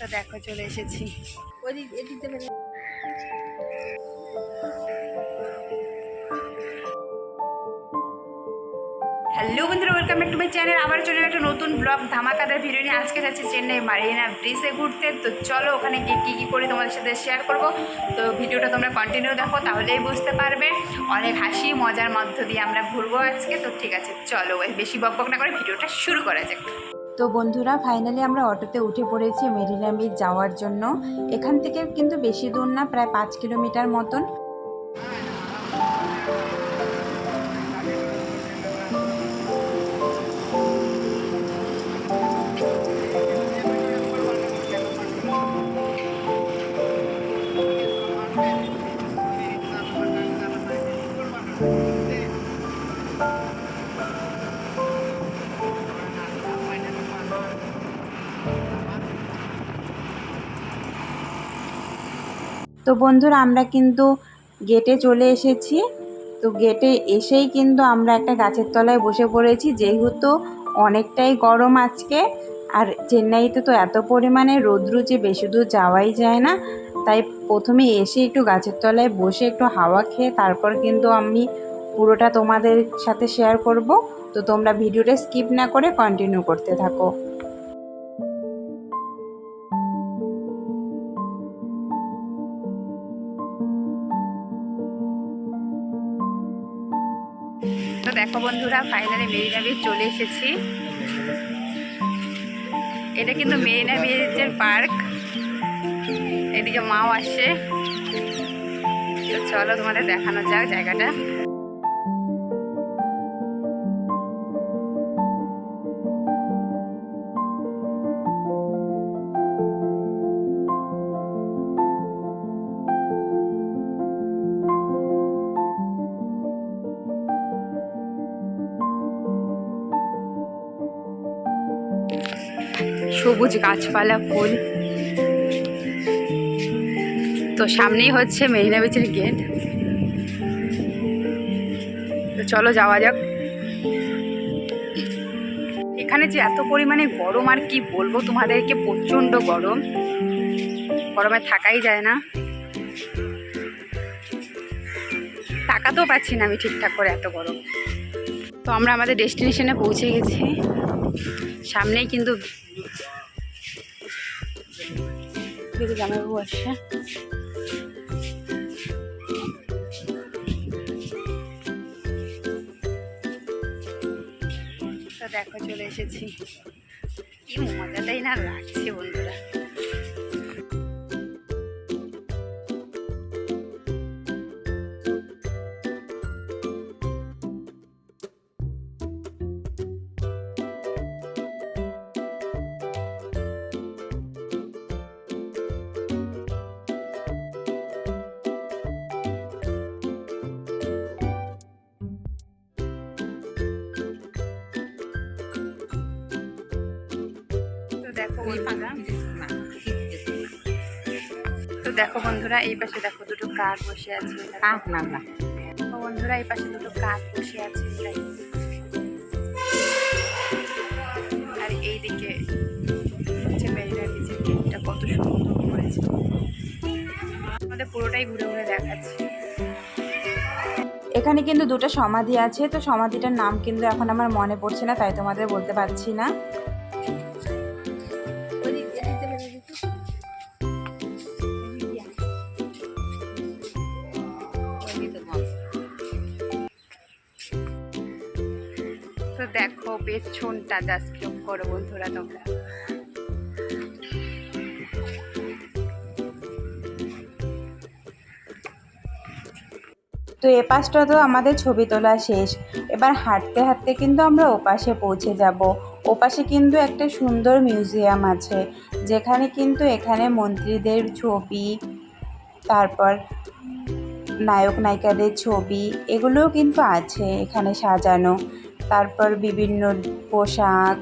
তো দেখো চলে এসেছি। হ্যালো বন্ধুরা welcome back to my channel আবার চলে একটা নতুন ব্লগ ধামাকাদার ভিডিও নিয়ে। আজকে যাচ্ছি চেন্নাই মারিনা ব্রিজে ঘুরতে। তো চলো ওখানে গিয়ে কী কী করি তোমাদের সাথে শেয়ার করব। তো ভিডিওটা তোমরা কন্টিনিউ দেখো তাহলেই বুঝতে পারবে। অনেক হাসি মজার মধ্য দিয়ে আমরা ঘুরবো আজকে। তো ঠিক আছে চলো বেশি বক বক না করে ভিডিওটা শুরু করা যাক। তো বন্ধুরা ফাইনালি আমরা অটোতে উঠে পড়েছি মেরিনা বিচ যাওয়ার জন্য। এখান থেকে কিন্তু বেশি দূর না, প্রায় পাঁচ কিলোমিটার মতন। তো বন্ধুরা, আমরা কিন্তু গেটে চলে এসেছি। তো গেটে এসেই কিন্তু আমরা একটা গাছের তলায় বসে পড়েছি। যেহেতু অনেকটাই গরম আজকে, আর চেন্নাইতে তো এত পরিমাণে রৌদ্র যে বেশি দূর যাওয়াই যায় না, তাই প্রথমে এসে একটু গাছের তলায় বসে একটু হাওয়া খেয়ে তারপর কিন্তু আমি পুরোটা তোমাদের সাথে শেয়ার করব। তো তোমরা ভিডিওটা স্কিপ না করে কন্টিনিউ করতে থাকো। তো দেখো বন্ধুরা ফাইনালি মেরিনা বিচ চলে এসেছি। এটা কিন্তু মেরিনা বিচের পার্ক। এদিকে মাও আসছে। চলো তোমাদের দেখানো যাক জায়গাটা। সবুজ গাছপালা, ফুল। তো সামনেই হচ্ছে মেরিনা বিচের গেট। তো চলো যাওয়া যাক। এখানে যে এত পরিমাণে গরম, আর কি বলব, তোমাদেরকে প্রচণ্ড গরম। গরমে থাকাই যায় না। তাকাতেও পাচ্ছি না আমি ঠিকঠাক করে এত গরম। তো আমরা আমাদের ডেস্টিনেশনে পৌঁছে গেছি। সামনেই কিন্তু দিদি জামাইবাবু আসছে। তো দেখো চলে এসেছি। কি মজাটাই না লাগছে বন্ধুরা। তো দেখো বন্ধুরা এই পাশে দেখো দুটো কাক বসে আছে। কাক না না। বন্ধুরা এই পাশে দুটো কাক বসে আছে। আর এইদিকে হচ্ছে মেরিনা বিচের গেটটা কত সুন্দর করেছে। আমাদের পুরোটাই ঘুরে ঘুরে দেখাচ্ছি। এখানে কিন্তু দুটো সমাধি আছে তো সমাধিটার নাম কিন্তু এখন আমার মনে পড়ছে না তাই তোমাদের বলতে পারছি না। তো দেখো পেছনটা জাস্ট লুক করো বন্ধুরা তোমরা। তো এ পাশটা তো আমাদের ছবি তোলা শেষ। এবার হাঁটতে হাঁটতে কিন্তু আমরা ওপাশে পৌঁছে যাব। ওপাশে কিন্তু একটা সুন্দর মিউজিয়াম আছে, যেখানে কিন্তু এখানে মন্ত্রীদের ছবি, তারপর নায়ক নায়িকাদের ছবি, এগুলোও কিন্তু আছে এখানে সাজানো। তারপর বিভিন্ন পোশাক,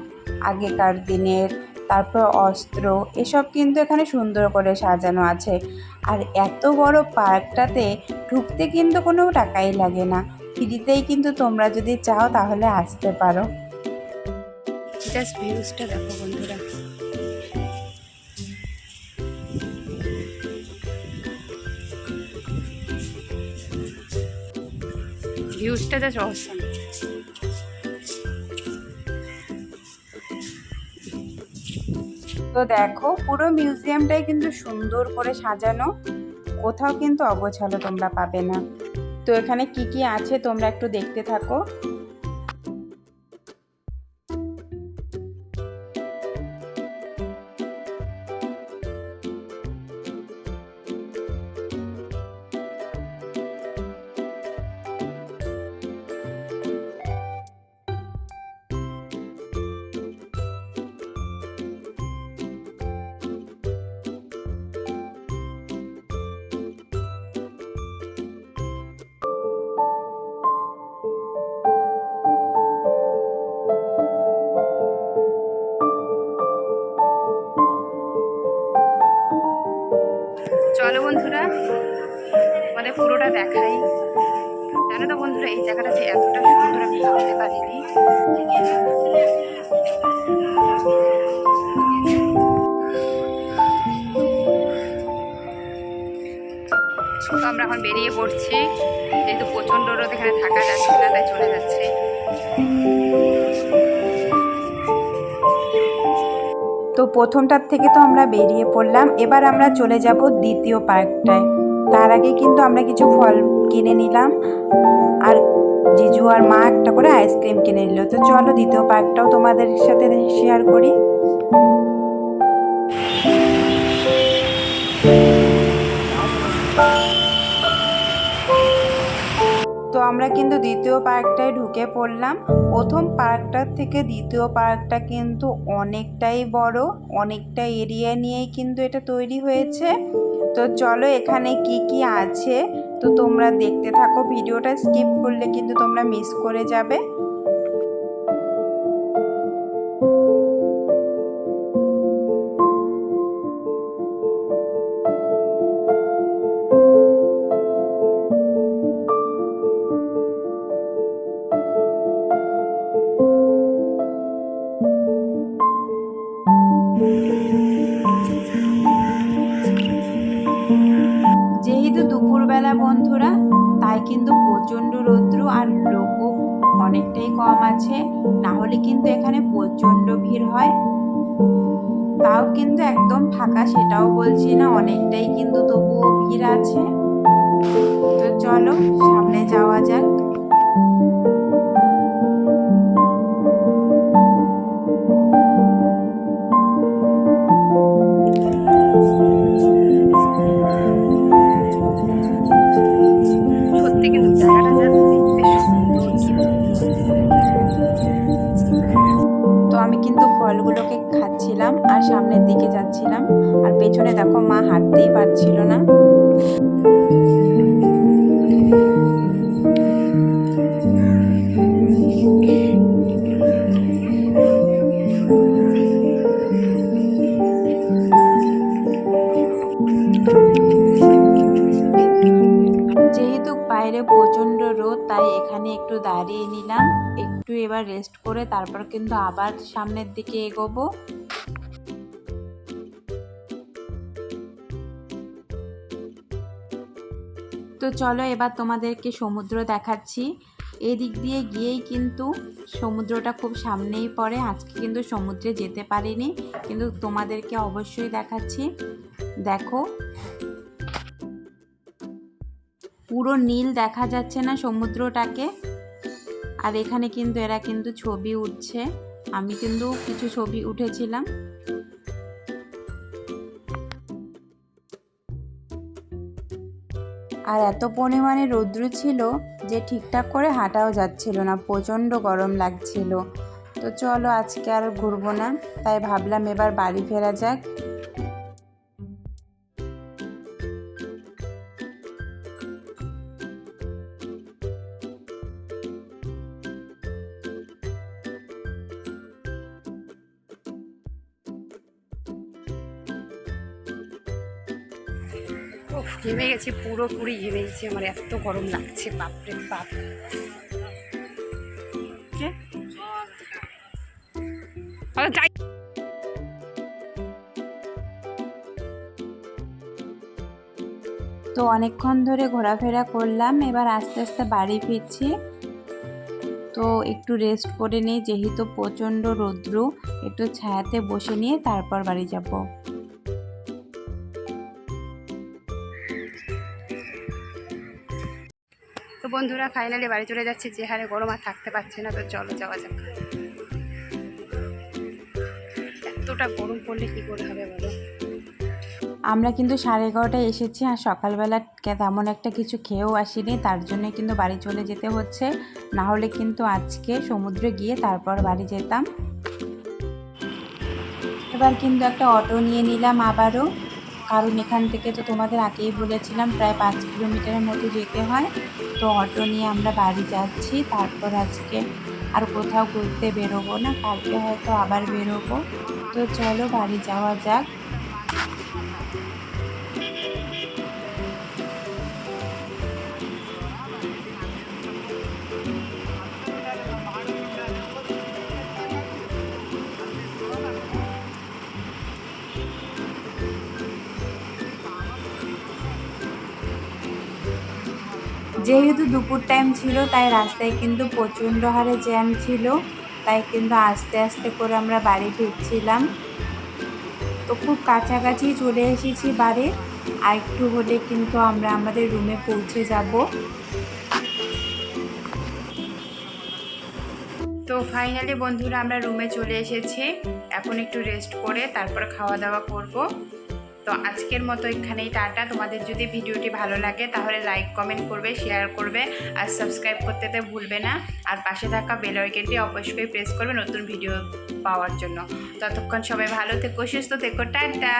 আগেকার দিনের, তারপর অস্ত্র, এসব কিন্তু এখানে সুন্দর করে সাজানো আছে। আর এত বড় পার্কটাতে ঢুকতে কিন্তু কোনো টাকাই লাগে না। ফ্রিতেই কিন্তু তোমরা যদি চাও তাহলে আসতে পারো। জাস্ট ভিউজটা দেখো বন্ধুরা। ভিউজটা জাস্ট অসম তো দেখো, পুরো মিউজিয়ামটাই কিন্তু সুন্দর করে সাজানো। কোথাও কিন্তু অগোছালো তোমরা পাবে না। তো এখানে কি কি আছে তোমরা একটু দেখতে থাকো। চলো বন্ধুরা আমাদের পুরোটা দেখাই। জানো তো বন্ধুরা, এই জায়গাটা যে এতটা সুন্দর আমি ভাবতে পারিনি। আমরা এখন বেরিয়ে পড়ছি। যেহেতু প্রচণ্ড রোদ এখানে থাকা যাচ্ছে না, তাই চলে যাচ্ছে। তো প্রথমটার থেকে তো আমরা বেরিয়ে পড়লাম। এবার আমরা চলে যাব দ্বিতীয় পার্কটায়। তার আগে কিন্তু আমরা কিছু ফল কিনে নিলাম। আর জিজু আর মা একটা করে আইসক্রিম কিনে নিল। তো চলো দ্বিতীয় পার্কটাও তোমাদের সাথে শেয়ার করি। কিন্তু দ্বিতীয় পার্কটায় ঢুকে পড়লাম। প্রথম পার্কটার থেকে দ্বিতীয় পার্কটা কিন্তু অনেকটাই বড়, অনেকটা এরিয়া নিয়েই কিন্তু এটা তৈরি হয়েছে। তো চলো এখানে কি কি আছে? তো তোমরা দেখতে থাকো, ভিডিওটা স্কিপ করলে কিন্তু তোমরা মিস করে যাবে। দুপুরবেলা বন্ধুরা, তাই কিন্তু প্রচণ্ড রৌদ্র আর লোকও অনেকটাই কম আছে। না হলে কিন্তু এখানে প্রচণ্ড ভিড় হয়। তাও কিন্তু একদম ফাঁকা, সেটাও বলছি না, অনেকটাই কিন্তু তবুও ভিড় আছে। তো চলো, সামনে যাওয়া যাক। মা হাঁটতেই পারছিল না। প্রচণ্ড রোদ, তাই এখানে একটু দাঁড়িয়ে নিলাম। একটু এবার রেস্ট করে তারপর কিন্তু আবার সামনের দিকে এগোবো। চলো এবার তোমাদেরকে সমুদ্র দেখাচ্ছি। এদিক দিয়ে গিয়েই কিন্তু সমুদ্রটা খুব সামনেই পড়ে। আজকে কিন্তু সমুদ্রে যেতে পারিনি, কিন্তু তোমাদেরকে অবশ্যই দেখাচ্ছি। দেখো। পুরো নীল দেখা যাচ্ছে না সমুদ্রটাকে। আর এখানে কিন্তু এরা কিন্তু ছবি উঠছে। আমি কিন্তু কিছু ছবি উঠেছিলাম। আর এত পরিমাণে রৌদ্র ছিল যে ঠিকঠাক করে হাঁটাও যাচ্ছিল না, প্রচণ্ড গরম লাগছিল। তো চলো আজকে আর ঘুরবো না, তাই ভাবলাম এবার বাড়ি ফেরা যাক। উফ, ঘেমে গেছি পুরোপুরি ঘেমে গেছি আমার এত গরম লাগছে বাপরে বাপ। যাই। তো অনেকক্ষণ ধরে ঘোরাফেরা করলাম এবার আস্তে আস্তে বাড়ি ফিরছি। তো একটু রেস্ট করে নিই যেহেতু প্রচণ্ড রৌদ্র একটু ছায়াতে বসে নিয়ে তারপর বাড়ি যাব। বন্ধুরা ফাইনালি বাড়ি চলে যাচ্ছে, যে হারে গরম আর থাকতে পারছে না, তো চলো যাওয়া যাক। এতটা গরম পড়লে কি করে হবে বলো? আমরা কিন্তু সাড়ে এগারোটায় এসেছি আর সকালবেলা তেমন একটা কিছু খেয়েও আসিনি, তার জন্য কিন্তু বাড়ি চলে যেতে হচ্ছে। না হলে কিন্তু আজকে সমুদ্রে গিয়ে তারপর বাড়ি যেতাম। এবার কিন্তু একটা অটো নিয়ে নিলাম আবারও। কারণ এখান থেকে তো তোমাদের আগেই বলেছিলাম, প্রায় পাঁচ কিলোমিটারের মতো যেতে হয়। তো অটো নিয়ে আমরা বাড়ি যাচ্ছি, তারপর আজকে আর কোথাও ঘুরতে বেরোবো না, কালকে হয়তো আবার বেরোবো। তো চলো বাড়ি যাওয়া যাক। যেহেতু দুপুর টাইম ছিল, তাই রাস্তায় কিন্তু প্রচণ্ড হারে জ্যাম ছিল। তাই কিন্তু আস্তে আস্তে করে আমরা বাড়ি ফিরছিলাম। তো খুব কাছাকাছি চলে এসেছি বাড়ি। আর একটু হলে কিন্তু আমরা আমাদের রুমে পৌঁছে যাব। তো ফাইনালি বন্ধুরা, আমরা রুমে চলে এসেছি। এখন একটু রেস্ট করে তারপর খাওয়া দাওয়া করব। তো আজকের মতো এখানেই টাটা। তোমাদের যদি ভিডিওটি ভালো লাগে তাহলে লাইক কমেন্ট করবে শেয়ার করবে আর সাবস্ক্রাইব করতে তো ভুলবে না। আর পাশে থাকা বেল আইকনটি অবশ্যই প্রেস করবে নতুন ভিডিও পাওয়ার জন্য। ততক্ষণ সবাই ভালো থেকো, সুস্থ থেকো। টাটা!